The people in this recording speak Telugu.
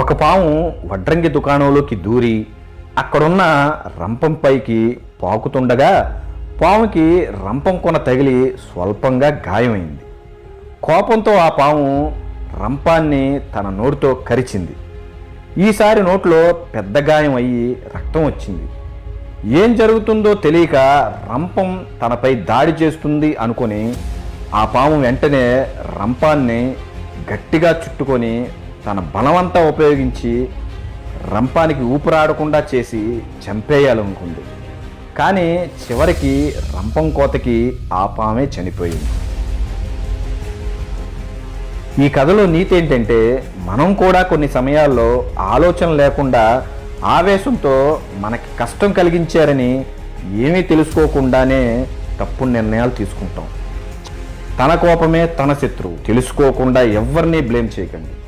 ఒక పాము వడ్రంగి దుకాణంలోకి దూరి అక్కడున్న రంపం పైకి పాకుతుండగా పాముకి రంపం కొన తగిలి స్వల్పంగా గాయమైంది. కోపంతో ఆ పాము రంపాన్ని తన నోటితో కరిచింది. ఈసారి నోట్లో పెద్ద గాయం అయ్యి రక్తం వచ్చింది. ఏం జరుగుతుందో తెలియక రంపం తనపై దాడి చేస్తుంది అనుకొని ఆ పాము వెంటనే రంపాన్ని గట్టిగా చుట్టుకొని తన బలమంతా ఉపయోగించి రంపానికి ఊపిరాడకుండా చేసి చంపేయాలనుకుంది. కానీ చివరికి రంపం కోతకి ఆ పామే చనిపోయింది. ఈ కథలో నీతి ఏంటంటే మనం కూడా కొన్ని సమయాల్లో ఆలోచన లేకుండా ఆవేశంతో మనకి కష్టం కలిగించారని ఏమీ తెలుసుకోకుండానే తప్పు నిర్ణయాలు తీసుకుంటాం. తన కోపమే తన శత్రువు. తెలుసుకోకుండా ఎవరిని బ్లేమ్ చేయకండి.